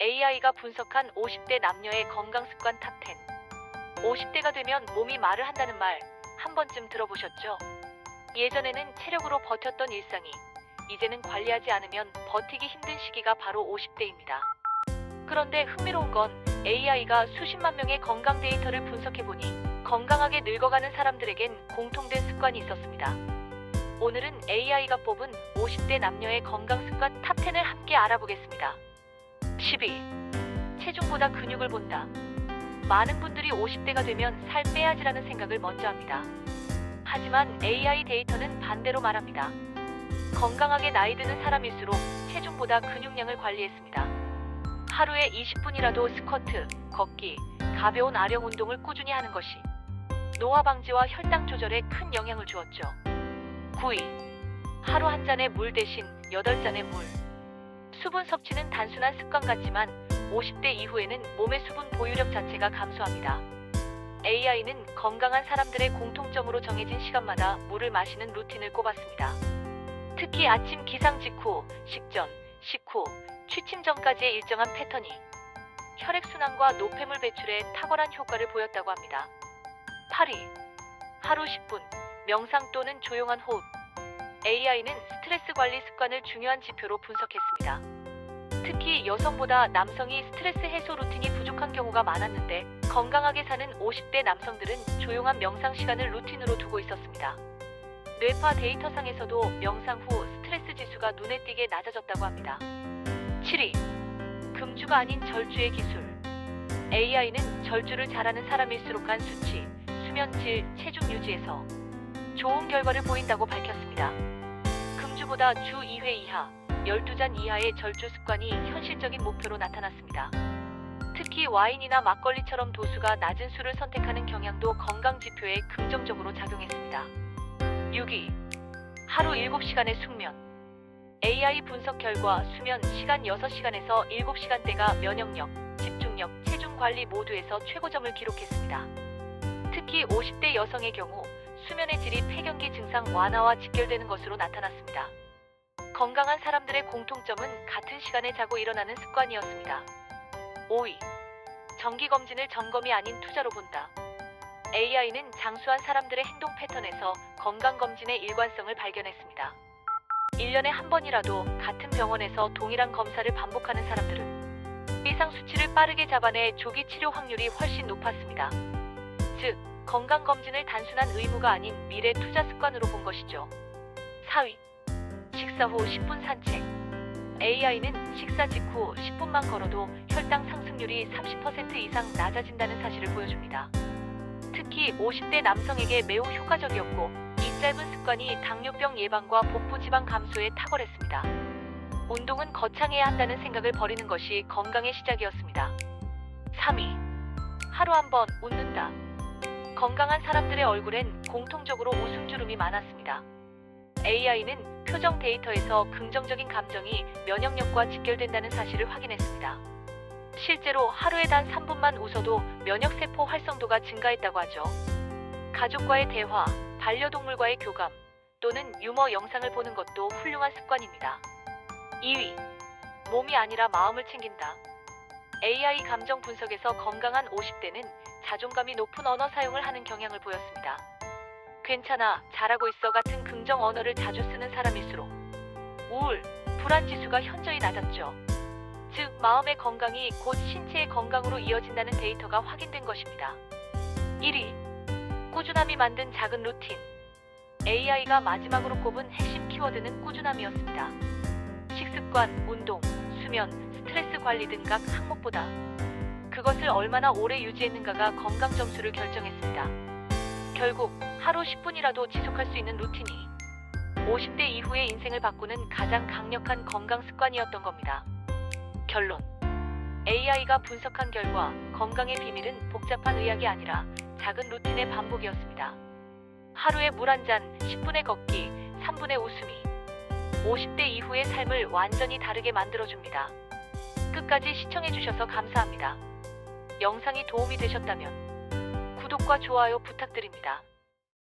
AI가 분석한 50대 남녀의 건강 습관 탑 10. 50대가 되면 몸이 말을 한다는 말 한 번쯤 들어보셨죠? 예전에는 체력으로 버텼던 일상이 이제는 관리하지 않으면 버티기 힘든 시기가 바로 50대입니다. 그런데 흥미로운 건 AI가 수십만 명의 건강 데이터를 분석해보니 건강하게 늙어가는 사람들에겐 공통된 습관이 있었습니다. 오늘은 AI가 뽑은 50대 남녀의 건강 습관 탑 10을 함께 알아보겠습니다. 12. 체중보다 근육을 본다. 많은 분들이 50대가 되면 살 빼야지라는 생각을 먼저 합니다. 하지만 AI 데이터는 반대로 말합니다. 건강하게 나이 드는 사람일수록 체중보다 근육량을 관리했습니다. 하루에 20분이라도 스쿼트, 걷기, 가벼운 아령 운동을 꾸준히 하는 것이 노화 방지와 혈당 조절에 큰 영향을 주었죠. 9위. 하루 한 잔의 물 대신 8잔의 물. 수분 섭취는 단순한 습관 같지만 50대 이후에는 몸의 수분 보유력 자체가 감소합니다. AI는 건강한 사람들의 공통점으로 정해진 시간마다 물을 마시는 루틴을 꼽았습니다. 특히 아침 기상 직후, 식전, 식후, 취침 전까지의 일정한 패턴이 혈액순환과 노폐물 배출에 탁월한 효과를 보였다고 합니다. 8위. 하루 10분, 명상 또는 조용한 호흡. AI는 스트레스 관리 습관을 중요한 지표로 분석했습니다. 특히 여성보다 남성이 스트레스 해소 루틴이 부족한 경우가 많았는데 건강하게 사는 50대 남성들은 조용한 명상 시간을 루틴으로 두고 있었습니다. 뇌파 데이터상에서도 명상 후 스트레스 지수가 눈에 띄게 낮아졌다고 합니다. 7위. 금주가 아닌 절주의 기술. AI는 절주를 잘하는 사람일수록 간 수치, 수면 질, 체중 유지에서 좋은 결과를 보인다고 밝혔습니다. 금주보다 주 2회 이하, 12잔 이하의 절주 습관이 현실적인 목표로 나타났습니다. 특히 와인이나 막걸리처럼 도수가 낮은 술을 선택하는 경향도 건강 지표에 긍정적으로 작용했습니다. 6위. 하루 7시간의 숙면. AI 분석 결과 수면 시간 6시간에서 7시간대가 면역력, 집중력, 체중 관리 모두에서 최고점을 기록했습니다. 특히 50대 여성의 경우 수면의 질이 폐경기 증상 완화와 직결되는 것으로 나타났습니다. 건강한 사람들의 공통점은 같은 시간에 자고 일어나는 습관이었습니다. 5위. 정기검진을 점검이 아닌 투자로 본다. AI는 장수한 사람들의 행동 패턴에서 건강검진의 일관성을 발견했습니다. 1년에 한 번이라도 같은 병원에서 동일한 검사를 반복하는 사람들은 이상 수치를 빠르게 잡아내 조기 치료 확률이 훨씬 높았습니다. 즉, 건강검진을 단순한 의무가 아닌 미래 투자 습관으로 본 것이죠. 4위. 식사 후 10분 산책. AI는 식사 직후 10분만 걸어도 혈당 상승률이 30% 이상 낮아진다는 사실을 보여줍니다. 특히 50대 남성에게 매우 효과적이었고 이 짧은 습관이 당뇨병 예방과 복부 지방 감소에 탁월했습니다. 운동은 거창해야 한다는 생각을 버리는 것이 건강의 시작이었습니다. 3위. 하루 한 번 웃는다. 건강한 사람들의 얼굴엔 공통적으로 웃음주름이 많았습니다. AI는 표정 데이터에서 긍정적인 감정이 면역력과 직결된다는 사실을 확인했습니다. 실제로 하루에 단 3분만 웃어도 면역세포 활성도가 증가했다고 하죠. 가족과의 대화, 반려동물과의 교감, 또는 유머 영상을 보는 것도 훌륭한 습관입니다. 2위. 몸이 아니라 마음을 챙긴다. AI 감정 분석에서 건강한 50대는 자존감이 높은 언어 사용을 하는 경향을 보였습니다. 괜찮아, 잘하고 있어 같은 긍정 언어를 자주 쓰는 사람일수록 우울, 불안 지수가 현저히 낮았죠. 즉, 마음의 건강이 곧 신체의 건강으로 이어진다는 데이터가 확인된 것입니다. 1위. 꾸준함이 만든 작은 루틴. AI가 마지막으로 꼽은 핵심 키워드는 꾸준함이었습니다. 식습관, 운동, 수면, 스트레스 관리 등 각 항목보다 그것을 얼마나 오래 유지했는가가 건강 점수를 결정했습니다. 결국 하루 10분이라도 지속할 수 있는 루틴이 50대 이후의 인생을 바꾸는 가장 강력한 건강 습관이었던 겁니다. 결론. AI가 분석한 결과 건강의 비밀은 복잡한 의학이 아니라 작은 루틴의 반복이었습니다. 하루에 물 한 잔, 10분의 걷기, 3분의 웃음이 50대 이후의 삶을 완전히 다르게 만들어줍니다. 끝까지 시청해주셔서 감사합니다. 영상이 도움이 되셨다면 구독과 좋아요 부탁드립니다.